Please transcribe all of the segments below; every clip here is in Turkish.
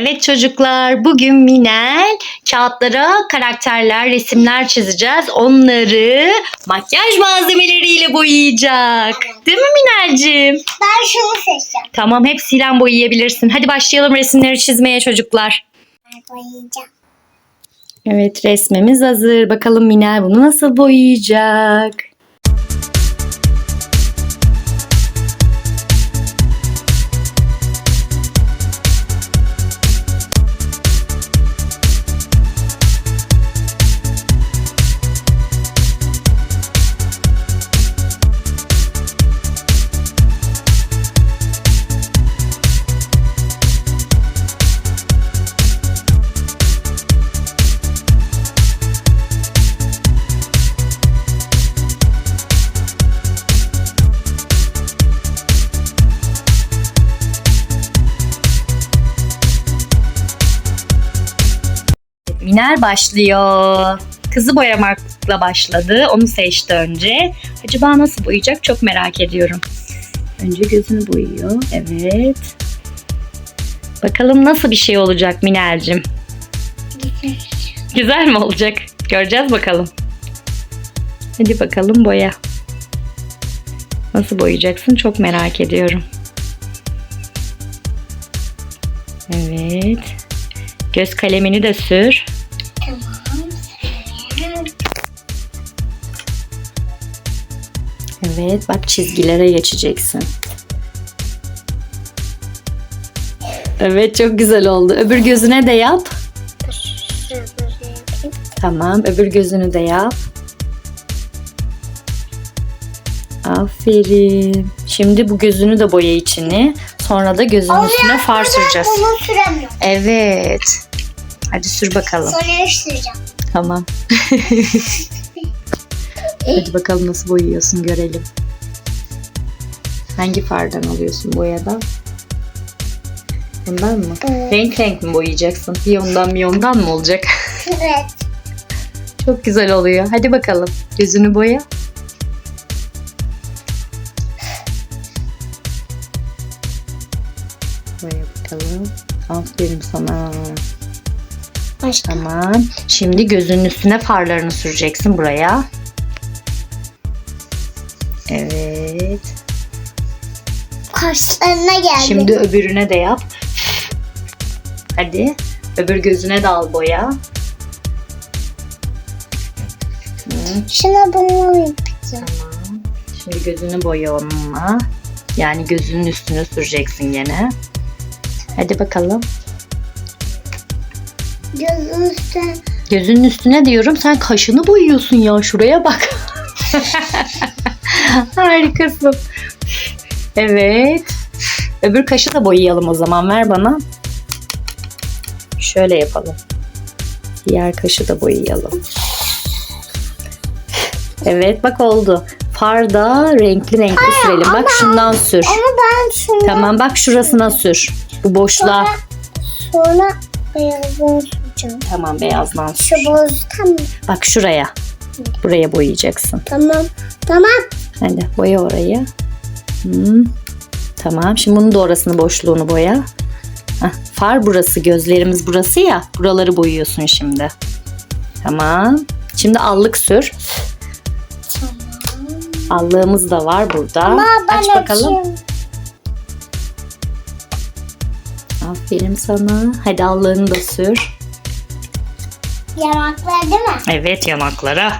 Evet çocuklar bugün Minel kağıtlara karakterler, resimler çizeceğiz. Onları makyaj malzemeleriyle boyayacak. Değil mi Minel'cim? Ben şunu seçeceğim. Tamam hepsiyle boyayabilirsin. Hadi başlayalım resimleri çizmeye çocuklar. Ben boyayacağım. Evet resmimiz hazır. Bakalım Minel bunu nasıl boyayacak? Minel başlıyor. Kızı boyamakla başladı. Onu seçti önce. Acaba nasıl boyayacak çok merak ediyorum. Önce gözünü boyuyor. Evet. Bakalım nasıl bir şey olacak Minel'cim. Güzel mi olacak? Göreceğiz bakalım. Hadi bakalım boya. Nasıl boyayacaksın çok merak ediyorum. Evet. Göz kalemini de sür. Evet bak çizgilere geçeceksin. Evet çok güzel oldu. Öbür gözüne de yap. Tamam öbür gözünü de yap. Aferin. Şimdi bu gözünü de boya içini. Sonra da gözünün üstüne far süreceğiz. Bunu süremiyorum. Evet. Hadi sür bakalım. Sonra süreceğim. Tamam. Hadi bakalım nasıl boyuyorsun görelim. Hangi fardan alıyorsun boyadan? Bundan mı? Evet. Renk renk mi boyayacaksın? Bir ondan bir mı olacak? Evet. Çok güzel oluyor. Hadi bakalım. Gözünü boya. Boya bakalım. Aferin sana. Başka. Tamam. Şimdi gözünün üstüne farlarını süreceksin buraya. Evet. Kaşlarına geldi. Şimdi öbürüne de yap. Hadi. Öbür gözüne de al boya. Şuna bunu yapacağım. tamam. Şimdi gözünü boya onunla. Yani gözünün üstüne süreceksin gene. Hadi bakalım. Gözün üstüne. Gözünün üstüne diyorum sen kaşını boyuyorsun ya şuraya bak. Harikasın. Evet. Öbür kaşı da boyayalım o zaman ver bana. Şöyle yapalım. Diğer kaşı da boyayalım. Evet bak oldu. Far da renkli renkli sürelim. Bak şundan sür. Ama ben şunu Tamam bak şurasına sür. Bu boşluğa. sonra beyazını süreceğim. Tamam beyazdan Şu sür. boz tamam. Bak şuraya. Buraya boyayacaksın. Tamam. Tamam. Hadi boya orayı. Hmm. Tamam. Şimdi bunun da orasını boşluğunu boya. Heh, far burası. Gözlerimiz burası ya. Buraları boyuyorsun şimdi. Tamam. Şimdi allık sür. Allığımız da var burada. Ama ben Aç bakalım. açayım. Aferin sana. Hadi allığını da sür. Yanaklar değil mi? Evet yanaklara.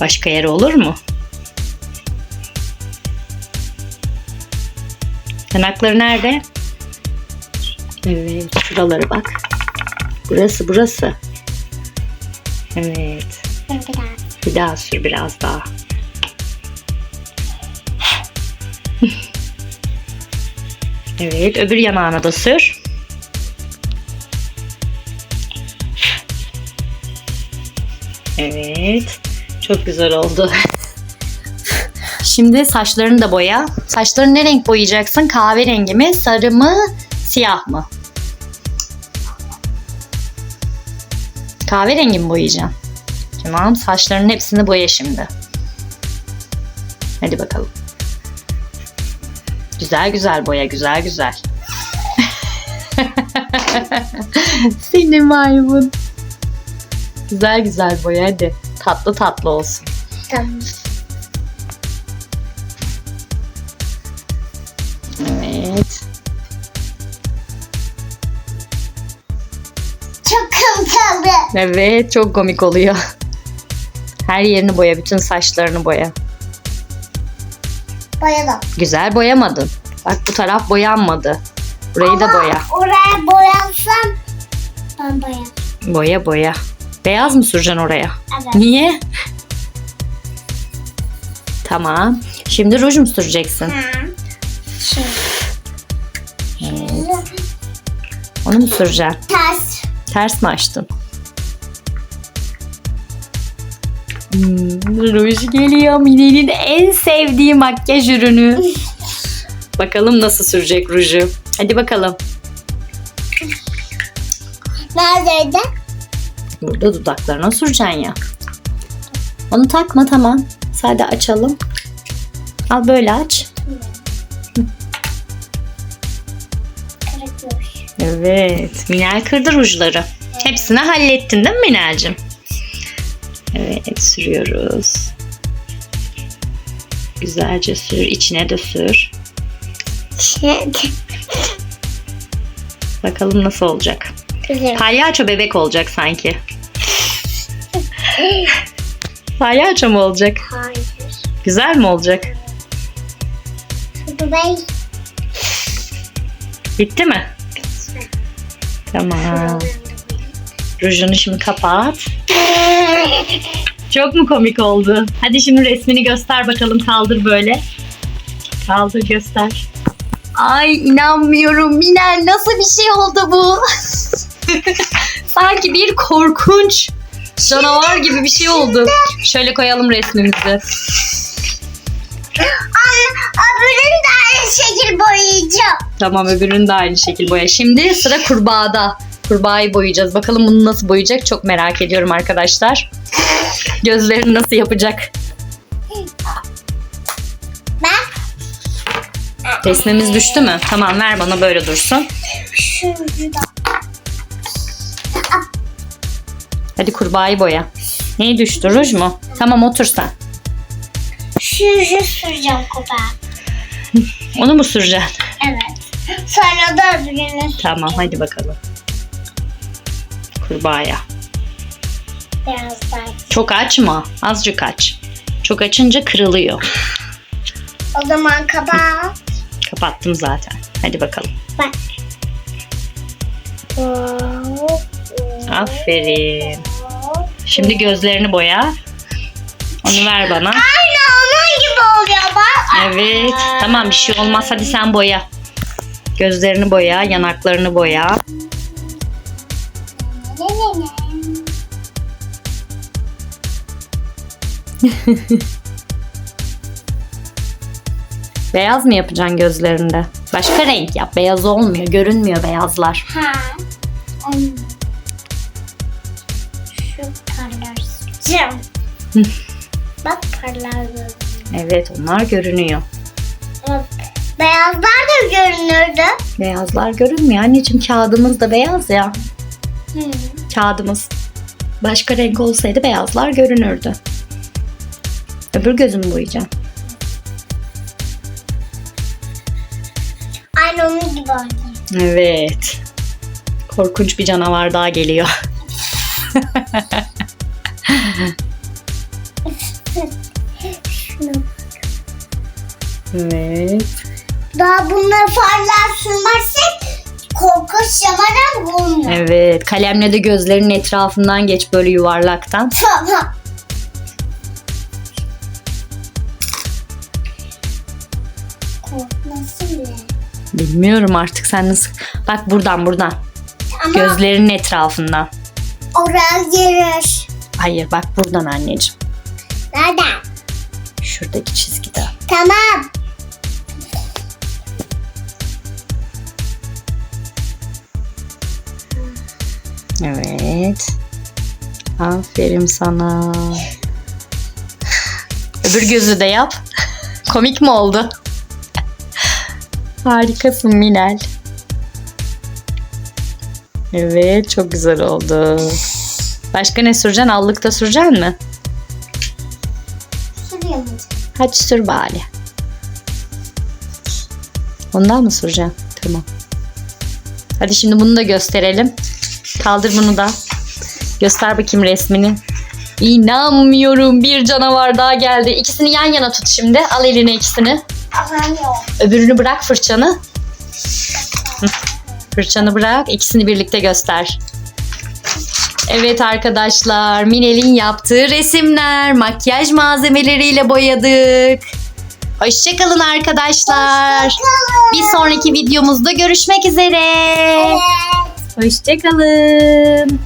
Başka yer olur mu? Yanakları nerede? Evet, şuraları bak. Burası, burası. Evet. Dur bir daha. Bir daha sür biraz daha. Evet, öbür yanağına da sür. Evet. Çok güzel oldu. Şimdi saçlarını da boya. Saçlarını ne renk boyayacaksın? Kahverengi mi, sarı mı, siyah mı? Kahverengi mi boyayacaksın? Tamam, saçlarının hepsini boya şimdi. Hadi bakalım. Güzel güzel boya, güzel güzel. Seni maymun. Güzel güzel boya hadi. Tatlı tatlı olsun. Tamam. Evet. Çok kımsaldı. Evet çok komik oluyor. Her yerini boya, bütün saçlarını boya. Boyadım. Güzel boyamadın. Bak bu taraf boyanmadı. Burayı da Ama boya. Oraya boyansam ben boyarım. Boya boya. Beyaz mı süreceksin oraya? Evet. Niye? Tamam. Şimdi ruj mu süreceksin? Ha. Şimdi. Onu mu süreceksin? Ters. Ters mi açtın? Hmm, ruj geliyor. Mine'nin en sevdiği makyaj ürünü. bakalım nasıl sürecek ruju. Hadi bakalım. Neredeydi? Burada dudaklarına süreceksin ya. Onu takma tamam. Sade açalım. Al böyle aç. Evet. Minel kırdı rujları. Hepsini hallettin değil mi Minel'cim? Evet sürüyoruz. Güzelce sür. içine de sür. Bakalım nasıl olacak. Palyaço bebek olacak sanki. Palyaço mu olacak? Hayır. Güzel mi olacak? Bey. Bitti mi? Tamam. Rujunu şimdi kapat. Çok mu komik oldu? Hadi şimdi resmini göster bakalım. Kaldır böyle. Kaldır göster. Ay inanmıyorum. Minel nasıl bir şey oldu bu? Sanki bir korkunç canavar gibi bir şey oldu. Şöyle koyalım resmimizi. Öbürünü de aynı şekil boyayacağım. Tamam öbürünü de aynı şekil boya. Şimdi sıra kurbağada. Kurbağayı boyayacağız. Bakalım bunu nasıl boyayacak çok merak ediyorum arkadaşlar. Gözlerini nasıl yapacak? Ben Resmimiz düştü mü? Tamam ver bana böyle dursun. şurada. Hadi kurbağayı boya. Neyi düştü? Ruj mu? Tamam otur sen. Şu şu süreceğim kupa. Onu mu süreceksin? Evet. Sonra da öbürünü Tamam hadi bakalım. Kurbağaya. biraz daha. Çok açma. Azıcık aç. Çok açınca kırılıyor. O zaman kapat. Kapattım zaten. Hadi bakalım. Bak. Aferin. Şimdi gözlerini boya. Onu ver bana. Evet. Tamam bir şey olmaz. Hadi sen boya. Gözlerini boya, yanaklarını boya. Ne ne ne? Beyaz mı yapacaksın gözlerinde? Başka renk yap. Beyaz olmuyor. Görünmüyor beyazlar. Ha. Şu parlar süreceğim. Bak parlar gözüm. Evet onlar görünüyor. Beyazlar da görünürdü. Beyazlar görünmüyor. Anneciğim kağıdımız da beyaz ya. Hı. Kağıdımız. Başka renk olsaydı beyazlar görünürdü. Öbür gözümü boyayacağım. Aynı onun gibi oldu. Evet. Korkunç bir canavar daha geliyor. Şuna. Evet. Daha bunları farlar sürmezsek korkunç yamadan bulmuyor. Evet. Kalemle de gözlerinin etrafından geç böyle yuvarlaktan. Tamam. Korkmasın bile. Bilmiyorum artık sen nasıl... Bak buradan buradan. Ama Gözlerinin etrafından. oraya girer. Hayır bak buradan anneciğim. Nereden? Şuradaki çizgide. Tamam. Evet. Aferin sana. Öbür gözü de yap. Komik mi oldu? Harikasın Minel. Evet çok güzel oldu. Başka ne süreceksin? Allıkta süreceksin mi? Mu? Hadi sür bari. Ondan mı süreceksin? Tamam. Hadi şimdi bunu da gösterelim. Kaldır bunu da. Göster bakayım resmini. İnanmıyorum bir canavar daha geldi. İkisini yan yana tut şimdi. Al eline ikisini. Öbürünü bırak fırçanı. Fırçanı bırak. İkisini birlikte göster. Evet arkadaşlar, Minel'in yaptığı resimler, makyaj malzemeleriyle boyadık. Hoşçakalın arkadaşlar. Bir sonraki videomuzda görüşmek üzere. Evet. Hoşçakalın.